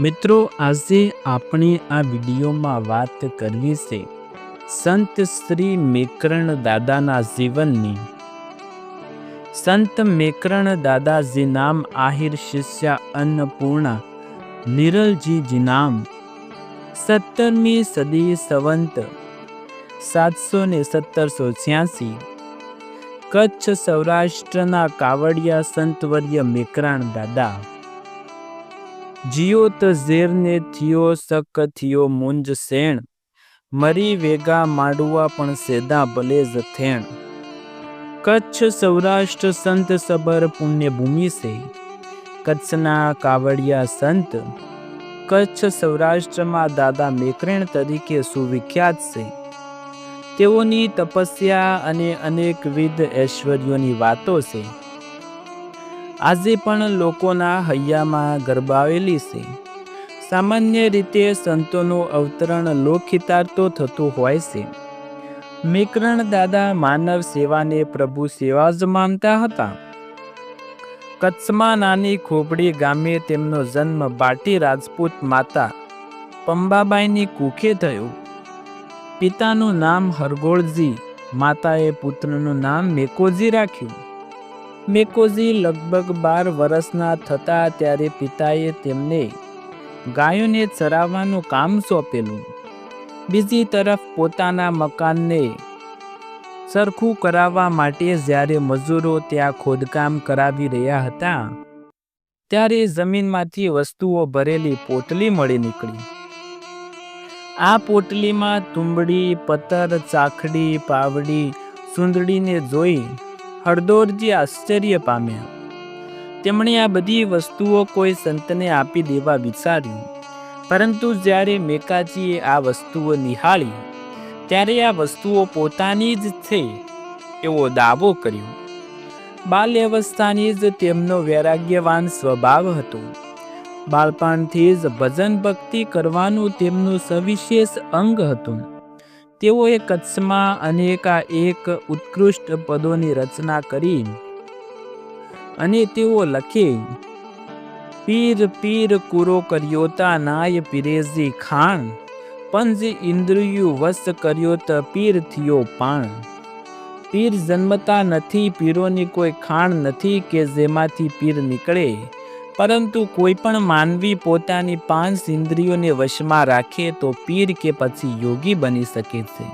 મિત્રો, આજે આપણે આ વિડીયોમાં વાત કરવી છે સંત શ્રી મેકરણ દાદાના જીવનની. સંત મેકરણ દાદાજી નામ આહિર શિષ્યા અન્નપૂર્ણા નિરલજીજી નામ. સત્તરમી સદી સંવંત સાતસો ને સત્તરસો છ્યાસી. કચ્છ સૌરાષ્ટ્રના કાવડિયા સંતવર્ય મેકરાણ દાદા. જીઓ ઝેરને થયો સક થયો મુંજ સેણ. મરી વેગા માડુઆ પણ સેદા ભલે જથેણ થેણ. કચ્છ સૌરાષ્ટ્ર સંત સબર પુણ્યભૂમિ છે કચ્છના કાવડિયા સંત. કચ્છ સૌરાષ્ટ્રમાં દાદા મેકરેણ તરીકે સુવિખ્યાત છે તેઓની તપસ્યા અને અનેકવિધ ઐશ્વર્યોની વાતો છે આજે પણ લોકોના હૈયામાં ગરબાવેલી છે. સામાન્ય રીતે સંતોનું અવતરણ લોકહિતાર્થો થતું હોય છે. મેકરણ દાદા માનવ સેવાને પ્રભુ સેવા જ માનતા હતા. કચ્છમાં નાની ખોપડી ગામે તેમનો જન્મ બાટી રાજપૂત માતા પંબાબાઈની કુખે થયો. પિતાનું નામ હરગોળજી, માતાએ પુત્રનું નામ મેકોજી રાખ્યું. મેકોજી લગભગ બાર વર્ષના થતા ત્યારે પિતાએ તેમને ગાયોને ચરાવવાનું કામ સોંપેલું. બીજી તરફ પોતાના મકાનને સરખું કરાવવા માટે જ્યારે મજૂરો ત્યાં ખોદકામ કરાવી રહ્યા હતા, ત્યારે જમીનમાંથી વસ્તુઓ ભરેલી પોટલી મળી નીકળી. આ પોટલીમાં તુંબડી, પતર, ચાખડી, પાવડી, સુંદડીને જોઈ હળદોરજી આશ્ચર્ય પામ્યા. તેમણે આ બધી વસ્તુઓ કોઈ સંતને આપી દેવા વિચાર્યું. પરંતુ જ્યારે મેકાજીએ આ વસ્તુઓ નિહાળી, ત્યારે આ વસ્તુઓ પોતાની જ છે, એવો દાવો કર્યો. બાલ્યાવસ્થાની જ તેમનો વૈરાગ્યવાન સ્વભાવ હતો. બાળપણથી જ ભજન ભક્તિ કરવાનું તેમનું સવિશેષ અંગ હતું. તેઓએ કચ્છમાં અનેકા એક ઉત્કૃષ્ટ પદોની રચના કરી અને તેઓ લખે, પીર પીર કુરો કર્યોતા નાય પીરેજી ખાણ, પંજ ઇન્દ્રિયું વશ કર્યો ત પીર થયો પાણ. પીર જન્મતા નથી, પીરોની કોઈ ખાણ નથી કે જેમાંથી પીર નીકળે. પરંતુ કોઈ પણ માનવી પોતાની પાંચ ઇન્દ્રિયોને વશમાં રાખે તો પીર કે પછી યોગી બની શકે છે.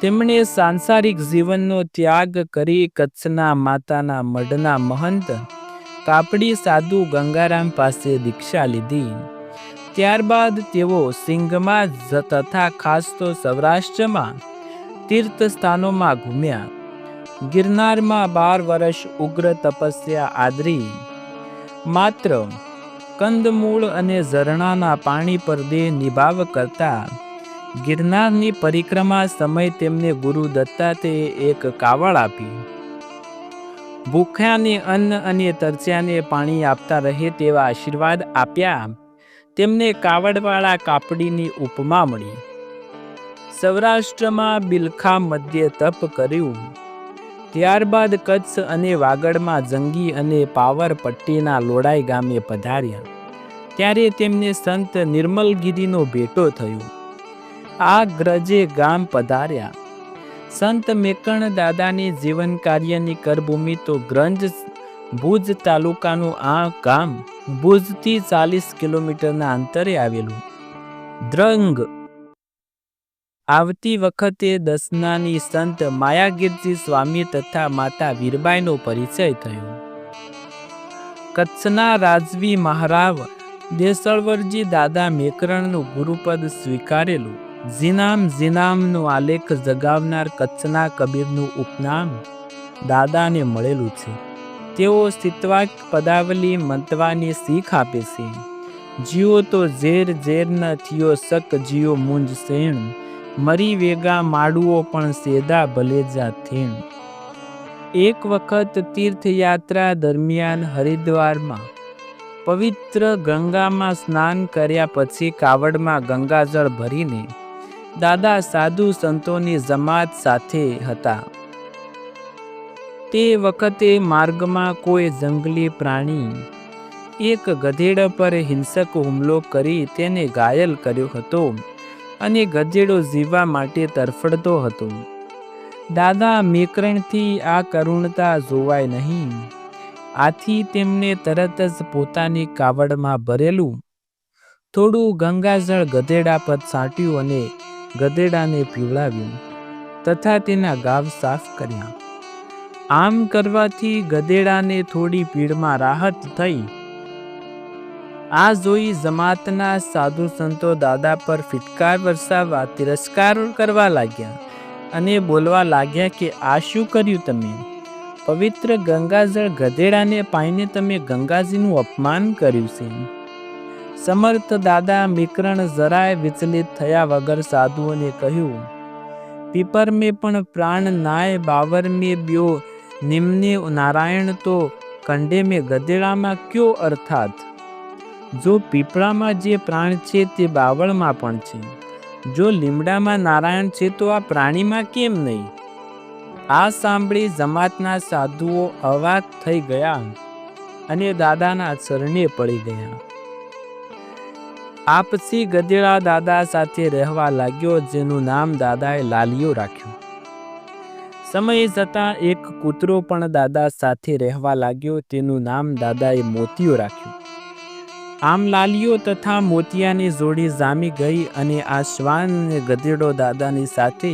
તેમણે સાંસારિક જીવનનો ત્યાગ કરી કચ્છના માતાના મઢના મહંત કાપડી સાધુ ગંગારામ પાસે દીક્ષા લીધી. ત્યારબાદ તેઓ સિંઘમાં તથા ખાસ તો સૌરાષ્ટ્રમાં તીર્થ સ્થાનોમાં ઘૂમ્યા. ગિરનારમાં બાર વર્ષ ઉગ્ર તપસ્યા આદરી. માત્ર કંદમૂળ અને ઝરણાના પાણી પર દેહ નિભાવ કરતા ગિરનારની પરિક્રમા સમય તેમને ગુરુ દત્તાત્રેયે એક કાવળ આપી. ભૂખ્યાને અન્ન અને તરસ્યાને પાણી આપતા રહે તેવા આશીર્વાદ આપ્યા. તેમને કાવડવાળા કાપડીની ઉપમા મળી. સૌરાષ્ટ્રમાં બિલખા મધ્યે તપ કર્યું. ત્યારબાદ કચ્છ અને વાગડમાં જંગી અને પાવર પટ્ટીના લોડાઈ ગામે પધાર્યા. ત્યારે તેમને સંત નિર્મલગીરીનો ભેટો થયો. આ ગ્રજે ગામ પધાર્યા. સંત મેકણ દાદાની જીવન કાર્યની કરભૂમિ તો ગ્રંજ ભુજ તાલુકાનું આ ગામ ભુજથી ચાલીસ કિલોમીટરના અંતરે આવેલું. દ્રંગ આવતી વખતે દસનાની સંત માયાગીરજી સ્વામી તથા માતા વીરબાઈનો પરિચય થયો. કચ્છના રાજવી મહારાવ દેસળવરજી દાદા મેકરણનું ગુરુપદ સ્વીકારેલું જીનામ જીનામનો આલેખ જગાવનાર કચ્છના કબીરનું ઉપનામ દાદાને મળેલું છે. તેઓ સ્થિતવાક પદાવલી મંતવાની શીખ આપે છે. જીઓ તો ઝેર ઝેર ન થયો શક જીઓ મુંજ સેણ. મરી વેગા માડુઓ પણ સેદા ભલેજા થેણ. એક વખત તીર્થયાત્રા દરમિયાન હરિદ્વારમાં પવિત્ર ગંગામાં સ્નાન કર્યા પછી કાવડમાં ગંગાજળ ભરીને દાદા સાધુ સંતોની જમાત સાથે હતા. તે વખતે માર્ગમાં કોઈ જંગલી પ્રાણી એક ગધેડા પર હિંસક હુમલો કરી તેને ઘાયલ કર્યો હતો. અને ગધેડો જીવવા માટે તરફડતો હતો. દાદા, મેકરણથી આ કરુણતા જોવાય નહીં. આથી તેમને તરત જ પોતાની કાવડમાં ભરેલું. થોડું ગંગાજળ ગધેડા પર છાંટ્યું અને ગધેડાને પીવડાવ્યું. તથા તેના ગાવ સાફ કર્યા. આમ કરવાથી ગધેડાને થોડી પીડમાં રાહત થઈ. આ જોઈ જમાતના સાધુ સંતો દાદા પર ફિટકાર વરસાવવા તિરસ્કાર કરવા લાગ્યા અને બોલવા લાગ્યા કે, આ શું કર્યું તમે? પવિત્ર ગંગાજળ ગધેડાને પાઈને તમે ગંગાજીનું અપમાન કર્યું છે. સમર્થ દાદા મિકરણ જરાય વિચલિત થયા વગર સાધુઓને કહ્યું પીપર મેં પણ પ્રાણ નાય બાવર મેં બ્યો, નિમને નારાયણ તો કંડે મેં ગધેડામાં કયો અર્થાત? જો પીપળામાં જે પ્રાણ છે તે બાવળમાં પણ છે. જો લીમડામાં નારાયણ છે તો આ પ્રાણીમાં કેમ નહીં? આ સાંભળી જમાતના સાધુઓ અવાજ થઈ ગયા અને દાદાના શરણે પડી ગયા. આપસી ગધેડા દાદા સાથે રહેવા લાગ્યો જેનું નામ દાદાએ લાલિયો રાખ્યું. સમય જતાં એક કૂતરો પણ દાદા સાથે રહેવા લાગ્યો તેનું નામ દાદાએ મોતિયો રાખ્યું. આમ લાલીઓ તથા મોતિયાની જોડી જામી ગઈ અને આ શ્વાન ગધેડો દાદાની સાથે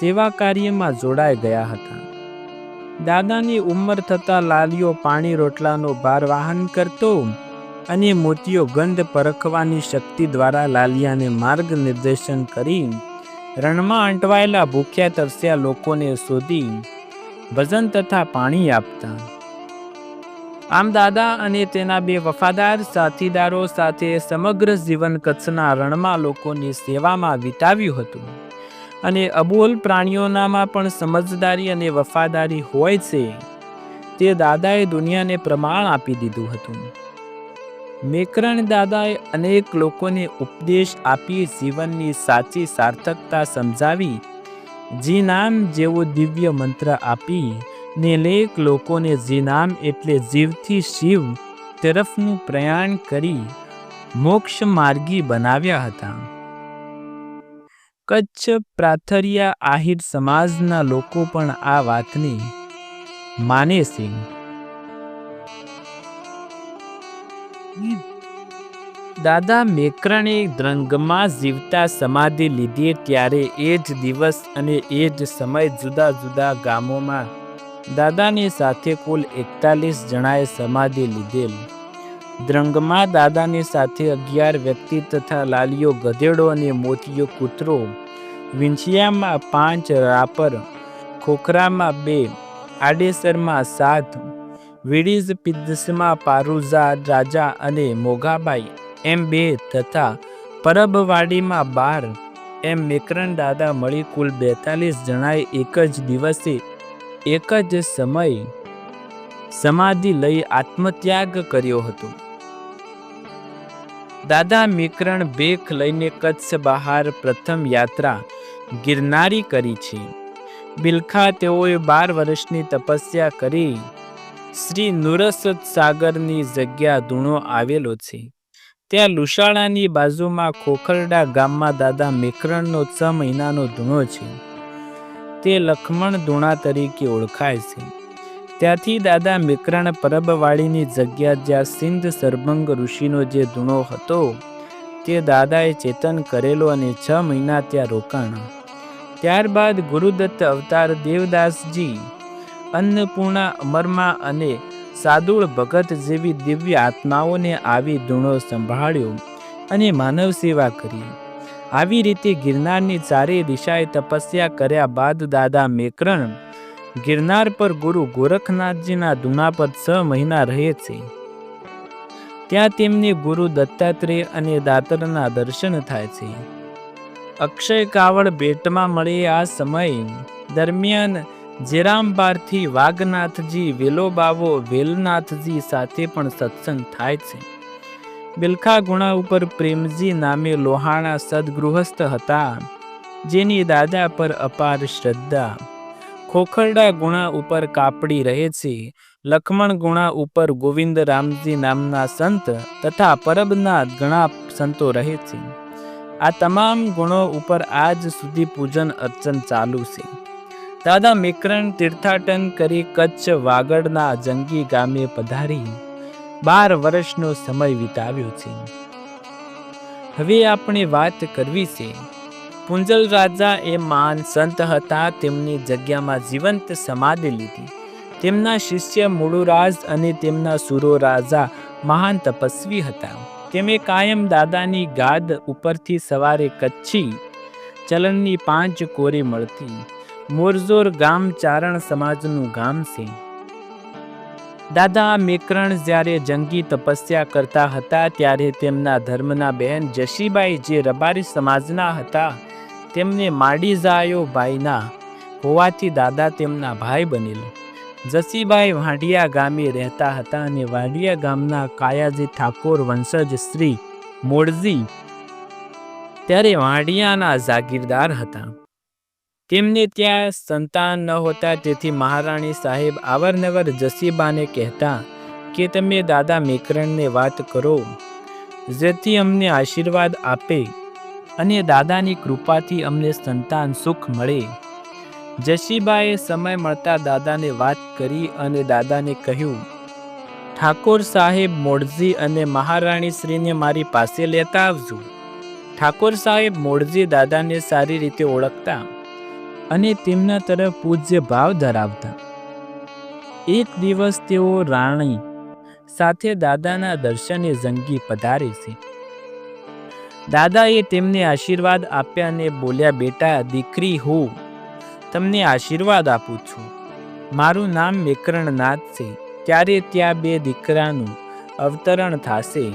સેવા કાર્યમાં જોડાઈ ગયા હતા. દાદાની ઉંમર થતાં લાલીઓ પાણી રોટલાનો ભાર વાહન કરતો અને મોતીઓ ગંધ પરખવાની શક્તિ દ્વારા લાલિયાને માર્ગ નિર્દેશન કરી રણમાં અંટવાયેલા ભૂખ્યા તરસ્યા લોકોને શોધી ભજન તથા પાણી આપતા. આમ દાદા અને તેના બે વફાદાર સાથીદારો સાથે સમગ્ર જીવન કચ્છના રણમાં લોકોની સેવામાં વિતાવ્યું હતું. અને અબોલ પ્રાણીઓનામાં પણ સમજદારી અને વફાદારી હોય છે. તે દાદાએ દુનિયાને પ્રમાણ આપી દીધું હતું. મેકરણ દાદાએ અનેક લોકોને ઉપદેશ આપી જીવનની સાચી સાર્થકતા સમજાવી, જી નામ જેવો દિવ્ય મંત્ર આપી ને લેખ લોકોને જીનામ એટલે જીવથી શિવ તરફનું પ્રયાણ કરી મોક્ષ માર્ગી બનાવ્યા હતા. કચ્છ પ્રાથરિયા આહિર સમાજના લોકો પણ આ વાતને માને છે. દાદા મેકરણે દ્રંગમાં જીવતા સમાધિ લીધી ત્યારે એ જ દિવસ અને એ જ સમય જુદા જુદા ગામોમાં દાદાની સાથે કુલ એકતાલીસ જણાએ સમાધિ લીધેલ. દ્રંગમાં દાદાની સાથે અગિયાર વ્યક્તિ તથા લાલીઓ, ગધેડો અને મોતીયો કૂતરો, વિંછિયામાં પાંચ, રાપર, ખોખરામાં બે, આડેસરમાં સાત, વિડીઝ પિદ્દસમાં પારુઝા, રાજા અને મોગાબાઈ, એમ બે તથા પરબવાડીમાં બાર, એમ મેકરણ દાદા મળી કુલ બેતાલીસ જણાએ એક જ દિવસે એક જ સમય સમાધિ લઈ આત્મત્યાગ કર્યો હતો. દાદા મિકરણ બેખ લઈને કચ્છ બહાર પ્રથમ યાત્રા ગિરનારી કરી છે. બિલખા તેઓએ બાર વર્ષની તપસ્યા કરી શ્રી નુરસત સાગરની જગ્યા ધૂણો આવેલો છે. ત્યાં લુસાડાની બાજુમાં ખોખરડા ગામમાં દાદા મેકરણનો છ મહિનાનો ધૂણો છે. તે લખમણ ધૂણા તરીકે ઓળખાય છે. ત્યાંથી દાદા મિકરણ પરબવાળીની જગ્યા જ્યાં સિંધ સરભંગ ઋષિનો જે ધૂણો હતો, તે દાદાએ ચેતન કરેલો અને છ મહિના ત્યાં રોકાણા. ત્યારબાદ ગુરુદત્ત અવતાર દેવદાસજી, અન્નપૂર્ણા અમરમાં અને સાદુળ ભગત જેવી દિવ્ય આત્માઓને આવી ધૂણો સંભાળ્યો અને માનવ સેવા કરી. આવી રીતે ગિરનારની ચારે દિશાએ તપસ્યા કર્યા બાદ દાદા મેકરણ ગિરનાર પર ગુરુ ગોરખનાથજીના ધૂણા પર છ મહિના રહે છે. ત્યાં તેમને ગુરુ દત્તાત્રેય અને દાતરના દર્શન થાય છે. અક્ષય કાવડ ભેટમાં મળે આ સમય દરમિયાન જેરામબારથી વાઘનાથજી, વેલોબાવો, વેલનાથજી સાથે પણ સત્સંગ થાય છે. બિલખા ગુણા ઉપર પ્રેમજી નામે લોહાણા સદગૃહસ્થ હતા, જેની દાદા પર અપાર શ્રદ્ધા. ખોખરડા ગુણા ઉપર કાપડી રહે છે લક્ષ્મણ ગુણા ઉપર ગોવિંદ રામજી નામના સંત તથા પરબના ઘણા સંતો રહે છે. આ તમામ ગુણો ઉપર આજ સુધી પૂજન અર્ચન ચાલુ છે. દાદા મેકરણ તીર્થાટન કરી કચ્છ વાગડના જંગી ગામે પધારી. બાર વર્ષનો સમય વિતાવ્યો છે. હવે આપણે વાત કરવી છે, પુંજલ રાજા એ મહાન સંત હતા, તેમની જગ્યામાં જીવંત સમાધિ લીધી. તેમના શિષ્ય મૂળુરાજ અને તેમના સુરો રાજા મહાન તપસ્વી હતા. તેમણે કાયમ દાદાની ગાદ ઉપરથી સવારે કચ્છી ચલણની પાંચ કોરી મળતી. મોરજોર ગામ ચારણ સમાજનું ગામ છે. દાદા મેકરણ જ્યારે જંગી તપસ્યા કરતા હતા ત્યારે તેમના ધર્મના બહેન જશીબાઈ જે રબારી સમાજના હતા, તેમને માડીઝાયો ભાઈના હોવાથી દાદા તેમના ભાઈ બનેલો. જશીબાઈ વાંડિયા ગામે રહેતા હતા અને વાંડિયા ગામના કાયાજી ઠાકોર વંશજ શ્રી મોડજી ત્યારે વાંડિયાના જાગીરદાર હતા. તેમને ત્યાં સંતાન ન હોતા તેથી મહારાણી સાહેબ અવારનવાર જસીબાને કહેતા કે, તમે દાદા મેકરણને વાત કરો, જેથી અમને આશીર્વાદ આપે અને દાદાની કૃપાથી અમને સંતાન સુખ મળે. જશીબાએ સમય મળતા દાદાને વાત કરી અને દાદાને કહ્યું, ઠાકોર સાહેબ મોડજી અને મહારાણી શ્રીને મારી પાસે લેતા આવજો. ઠાકોર સાહેબ મોડજી દાદાને સારી રીતે ઓળખતા અને તેમના તરફ પૂજ્ય ભાવ ધરાવતા. એક દિવસ તેઓ રાણી સાથે દાદાના દર્શને જંગી પધારે છે. દાદાએ તેમને આશીર્વાદ આપ્યા અને બોલ્યા, બેટા, દીકરી, હું તમને આશીર્વાદ આપું છું. મારું નામ મેકરણનાથ છે. ત્યારે ત્યાં બે દીકરાનું અવતરણ થશે.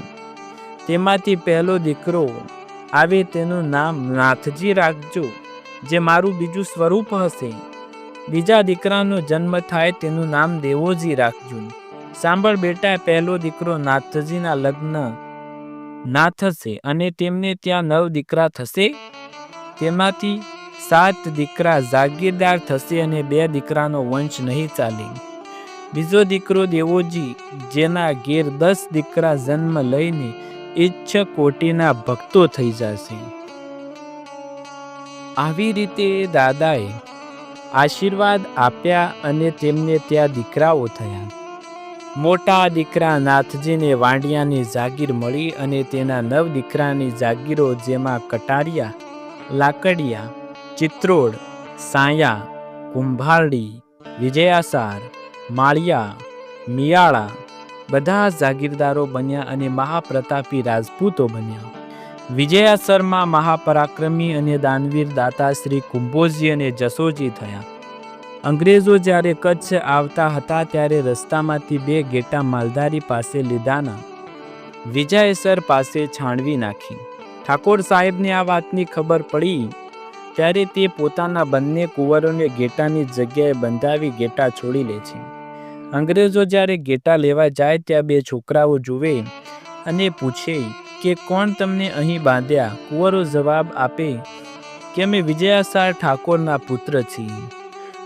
તેમાંથી પહેલો દીકરો આવે તેનું નામ નાથજી રાખજો. જે મારું બીજું સ્વરૂપ હશે. બીજા દીકરાનો જન્મ થાય તેનું નામ દેવોજી રાખજો. સાંભળ બેટા, પહેલો દીકરો નાથજીના લગ્ન ના થશે અને તેમને ત્યાં નવ દીકરા થશે. તેમાંથી સાત દીકરા જાગીરદાર થશે અને બે દીકરાનો વંશ નહીં ચાલે. બીજો દીકરો દેવોજી, જેના ઘેર દસ દીકરા જન્મ લઈને ઈચ્છ કોટીના ભક્તો થઈ જશે. આવી રીતે દાદાએ આશીર્વાદ આપ્યા અને તેમને ત્યાં દીકરાઓ થયા. મોટા દીકરા નાથજીને વાંડિયાની જાગીર મળી અને તેના નવ દીકરાની જાગીરો જેમાં કટારિયા, લાકડિયા ચિત્રોડ સાયા, કુંભારડી, વિજયાસાર, માળિયા, મિયાળા બધા જાગીરદારો બન્યા અને મહાપ્રતાપી રાજપૂતો બન્યા. વિજયાસરમાં મહાપરાક્રમી અને દાનવીર દાતા શ્રી કુંભોજી અને જસોજી થયા. અંગ્રેજો જ્યારે કચ્છ આવતા હતા ત્યારે રસ્તામાંથી બે ગેટા માલધારી પાસે લીધાના. વિજયસર પાસે છાણવી નાખી. ઠાકોર સાહેબને આ વાતની ખબર પડી, ત્યારે તે પોતાના બંને કુંવરોને ગેટાની જગ્યાએ બંધાવી ગેટા છોડી લે છે. અંગ્રેજો જ્યારે ગેટા લેવા જાય ત્યાં બે છોકરાઓ જુએ અને પૂછે કે કોણ તમને અહીં બાંધ્યા? કુંવરો જવાબ આપે કે અમે વિજયાસાર ઠાકોરના પુત્ર છીએ.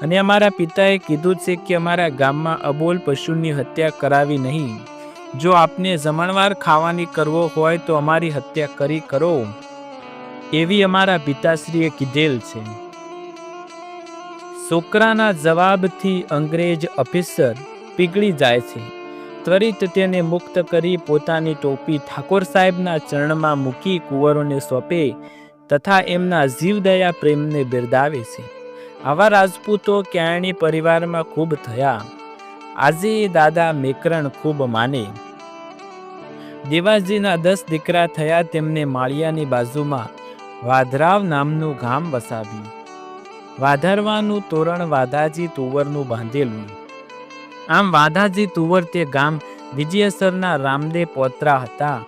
અને અમારા પિતાએ કીધું છે કે અમારા ગામમાં અબોલ પશુની હત્યા કરાવી નહીં. જો આપને જમણવાર ખાવાની કરવો હોય તો અમારી હત્યા કરી કરો. એવી અમારા પિતાશ્રીએ કીધેલ છે. છોકરાના જવાબથી અંગ્રેજ ઓફિસર પીગળી જાય છે. ત્વરિત તેને મુક્ત કરી પોતાની ટોપી ઠાકોર સાહેબના ચરણમાં મૂકી કુંવરોને સોંપે તથા એમના જીવદયા પ્રેમને બિરદાવે છે. આવા રાજપૂતો ક્યાંયની પરિવારમાં ખૂબ થયા. આજે દાદા મેકરણ ખૂબ માને. દેવાજીના દસ દીકરા થયા તેમને માળિયાની બાજુમાં વાધરાવ નામનું ગામ વસાવ્યું. વાધરવાનું તોરણ વાધાજી તુવરનું બાંધેલું. આમ વાધાજી તુવર તે ગામ વિજયસરના રામદેવ પોત્રા હતા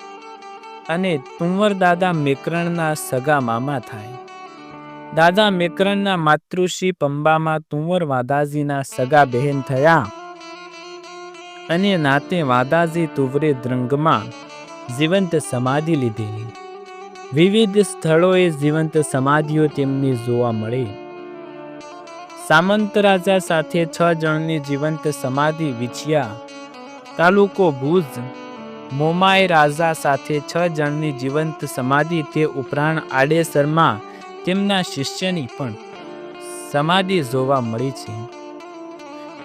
અને તુંવર દાદા મેકરણના સગા મામા થાય. દાદા મેકરણના માતૃશ્રી પંબામાં તુંવર વાદાજીના સગા બહેન થયા અને નાતે વાદાજી તુવરે દ્રંગમાં જીવંત સમાધિ લીધેલી. વિવિધ સ્થળોએ જીવંત સમાધિઓ તેમની જોવા મળે. સામંત રાજા સાથે છ જણની જીવંત સમાધિ વિછ્યા. તાલુકો ભુજ. મોમાય રાજા સાથે છ જણની જીવંત સમાધિ તે ઉપરાંત આડેસરમાં તેમના શિષ્યની પણ સમાધિ જોવા મળી છે.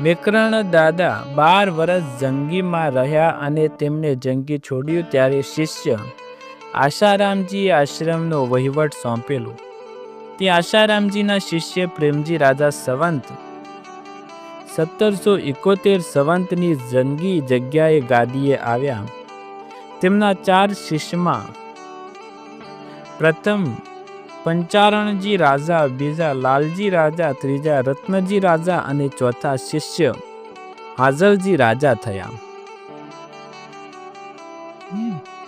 મેકરણ દાદા બાર વર્ષ જંગીમાં રહ્યા અને તેમણે જંગી છોડ્યું ત્યારે શિષ્ય આશારામજી આશ્રમનો વહીવટ સોંપેલો. તે આશારામજીના શિષ્ય પ્રેમજી રાજા સંવંત. સત્તરસો એકોતેર સંવંતની જંગી જગ્યાએ ગાદીએ આવ્યા. તેમના ચાર શિષ્યમાં પ્રથમ પંચારણજી રાજા, બીજા લાલજી રાજા, ત્રીજા રત્નજી રાજા અને ચોથા શિષ્ય હાજરજી રાજા થયા.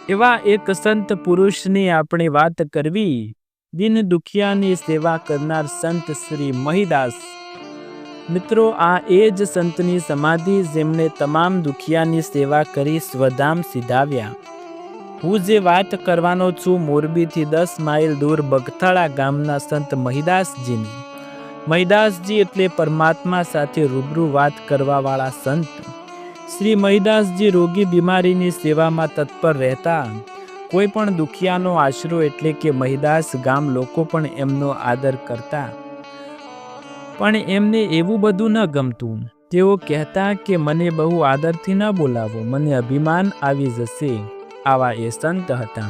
એવા એક સંત પુરુષની આપણે વાત કરવી. દિન દુખિયાની સેવા કરનાર સંત શ્રી મહિદાસ. મિત્રો, આ એ જ સંતની સમાધિ જેમણે તમામ દુખિયાની સેવા કરી સ્વધામ સિધાવ્યા. હું જે વાત કરવાનો છું મોરબીથી દસ માઇલ દૂર બગથાળા ગામના સંત મહિદાસજીની. મહિદાસજી એટલે પરમાત્મા સાથે રૂબરૂ વાત કરવાવાળા સંત. શ્રી મહિદાસજી રોગી બીમારીની સેવામાં તત્પર રહેતા. કોઈ પણ દુખિયાનો આશરો એટલે કે મહિદાસ ગામ લોકો પણ એમનો આદર કરતા. પણ એમને એવું બધું ન ગમતું. તેઓ કહેતા કે મને બહુ આદરથી ન બોલાવો, મને અભિમાન આવી જશે. આવા એ સંત હતા.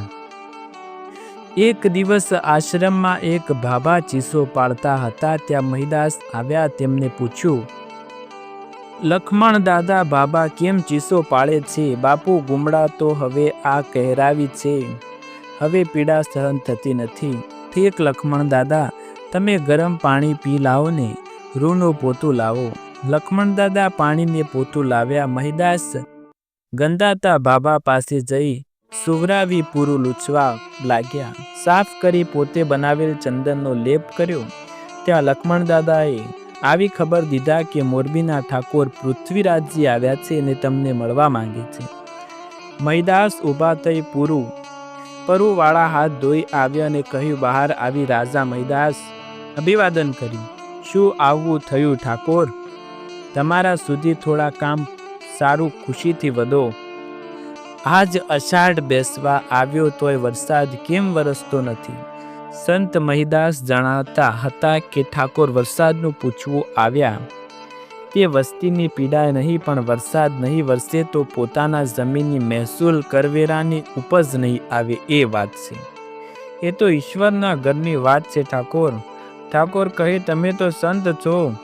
એક દિવસ આશ્રમમાં એક ભાભા ચીસો પાડતા હતા, ત્યાં મહિદાસ આવ્યા, તેમને પૂછ્યું લખમણ દાદા, બાબા, કેમ ચીસો પાડે છે? બાપુ, ગુમડા તો હવે આ કહેરાવી છે. હવે પીડા સહન થતી નથી. ઠીક લખમણ દાદા, તમે ગરમ પાણી પી લાવો ને, રૂનું પોતું લાવો. લખમણ દાદા પાણીને પોતું લાવ્યા મહિદાસ ગંદાતા બાબા પાસે જઈ સુવરાવી પૂરું લૂછવા લાગ્યા. સાફ કરી પોતે બનાવેલ ચંદનનો લેપ કર્યો. ત્યાં લખમણ દાદાએ આવી ખબર દીધા કે મોરબીના ઠાકોર પૃથ્વીરાજજી આવ્યા છે અને તમને મળવા માંગે છે. મૈદાસ ઊભા થઈ પૂરું, પરુવાળા હાથ ધોઈ આવ્યા અને કહ્યું, બહાર આવી રાજા મૈદાસ અભિવાદન કર્યું. શું આવવું થયું ઠાકોર? તમારા સુધી થોડા કામ સારું ખુશીથી વધો. આજ અષાઢ બેસવા આવ્યો તોય વરસાદ કેમ વરસતો નથી? સંત મહિદાસ જણાવતા હતા કે ઠાકોર વરસાદનું પૂછવું આવ્યા. તે વસ્તીની પીડા નહીં પણ વરસાદ નહીં વરસે તો પોતાના જમીનની મહેસૂલ કરવેરાની ઉપજ નહીં આવે એ વાત છે. એ તો ઈશ્વરના ઘરની વાત છે ઠાકોર. ઠાકોર કહે, તમે તો સંત છો.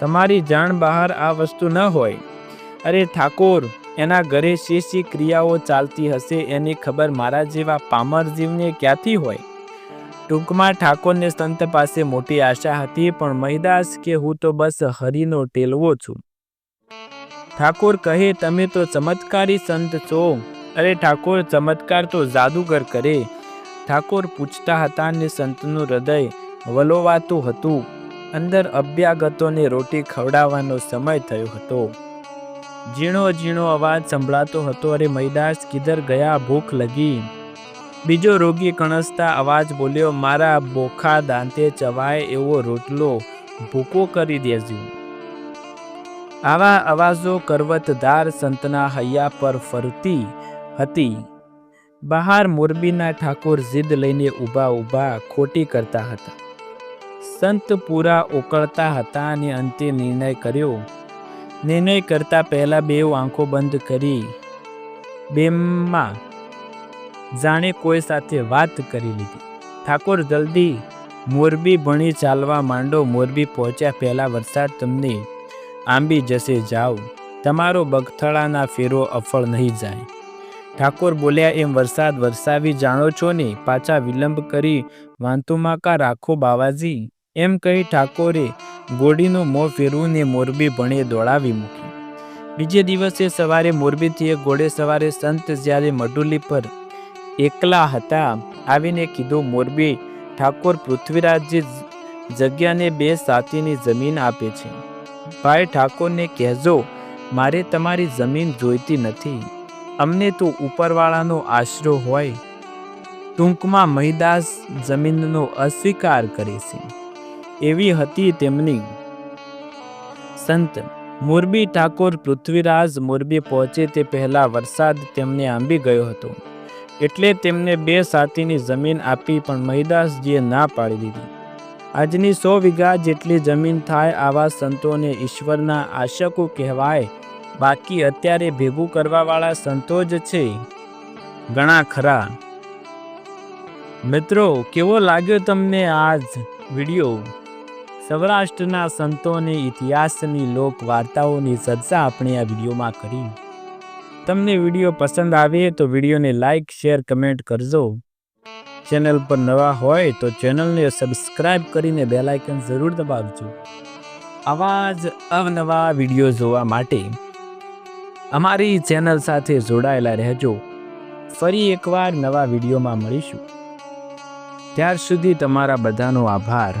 તમારી જાણ બહાર આ વસ્તુ ન હોય. અરે ઠાકોર, એના ઘરે શી શી ક્રિયાઓ ચાલતી હશે એની ખબર મારા જેવા પામર જીવને ક્યાંથી હોય? ટૂંકમાં ઠાકોરને સંત પાસે મોટી આશા હતી, પણ મહિદાસ કે હું તો બસ હરિનો ટેલવો છું. ઠાકોર કહે, તમે તો ચમત્કારી સંત છો. અરે ઠાકોર, ચમત્કાર તો જાદુગર કરે. ઠાકોર પૂછતા હતા ને સંતનું હૃદય વલોવાતું હતું. અંદર અભ્યાગતોને રોટી ખવડાવવાનો સમય થયો હતો. ઝીણો ઝીણો અવાજ સંભળાતો હતો. અરે મહિદાસ, કિધર ગયા ભૂખ લગી. બીજો રોગી કણસતા અવાજ બોલ્યો, મારા બોખા દાંતે ચવાય એવો રોટલો ભૂકો કરી દેજો. આવા અવાજો કરવતદાર સંતના હૈયા પર ફરતી હતી. બહાર મોરબીના ઠાકોર જીદ લઈને ઊભા ઊભા ખોટી કરતા હતા. સંત પૂરા ઓકળતા હતા અને અંતે નિર્ણય કર્યો. નિર્ણય કરતા પહેલા બે આંખો બંધ કરી બેમાં જાણે કોઈ સાથે વાત કરી લીધી. ઠાકોર જલ્દી મોરબી ભણી ચાલવા માંડો. મોરબી પહોંચ્યા પહેલાં વરસાદ તમને આંબી જશે જાઓ તમારો બગથળાના ફેરો અફળ નહીં જાય. ઠાકોર બોલ્યા, એમ વરસાદ વરસાવી જાણો છો ને? પાછા વિલંબ કરી વાંતુમાં કા રાખો બાવાજી? એમ કહી ઠાકોરે ગોડીનો મોં ફેરવું ને મોરબી ભણે દોડાવી મૂકી. બીજે દિવસે સવારે મોરબીથી એક ઘોડે સવારે સંત જ્યારે મડુલી પર એકલા હતા. આવીને કીધું, મોરબી, ઠાકોર પૃથ્વીરાજજી જગ્યાને બે સાથીની જમીન આપે છે. ભાઈ ઠાકોરને કહેજો, મારે તમારી જમીન જોઈતી નથી. અમને તો ઉપરવાળાનો આશરો હોય. ટૂંકમાં મહિદાસ જમીનનો અસ્વીકાર કરે છે. એવી હતી તેમની. સંત, મોરબી ઠાકોર પૃથ્વીરાજ મોરબી પહોંચે તે પહેલા વરસાદ તેમને આંબી ગયો હતો. એટલે તેમને બે સાતીની જમીન આપી પણ મહિદાસજીએ ના પાડી દીધી. આજની સો વીઘા જેટલી જમીન થાય આવા સંતોને ઈશ્વરના આશકો કહેવાય. બાકી અત્યારે ભેગું કરવાવાળા સંતો જ છે. ઘણા ખરા. મિત્રો, કેવો લાગ્યો તમને આજ વીડિયો? સૌરાષ્ટ્રના સંતોની ઇતિહાસની લોક વાર્તાઓની ચર્ચા આપણે આ વિડીયોમાં કરી. તમને વીડિયો પસંદ આવે તો વિડીયોને લાઇક શેર, કમેન્ટ કરજો. ચેનલ પર નવા હોય તો ચેનલને સબસ્ક્રાઇબ કરીને બેલ આઇકન જરૂર દબાવજો. આવા જ અવનવા વીડિયો જોવા માટે અમારી ચેનલ સાથે જોડાયેલા રહેજો. ફરી એકવાર નવા વિડીયોમાં મળીશું. ત્યાર સુધી તમારા બધાનો આભાર.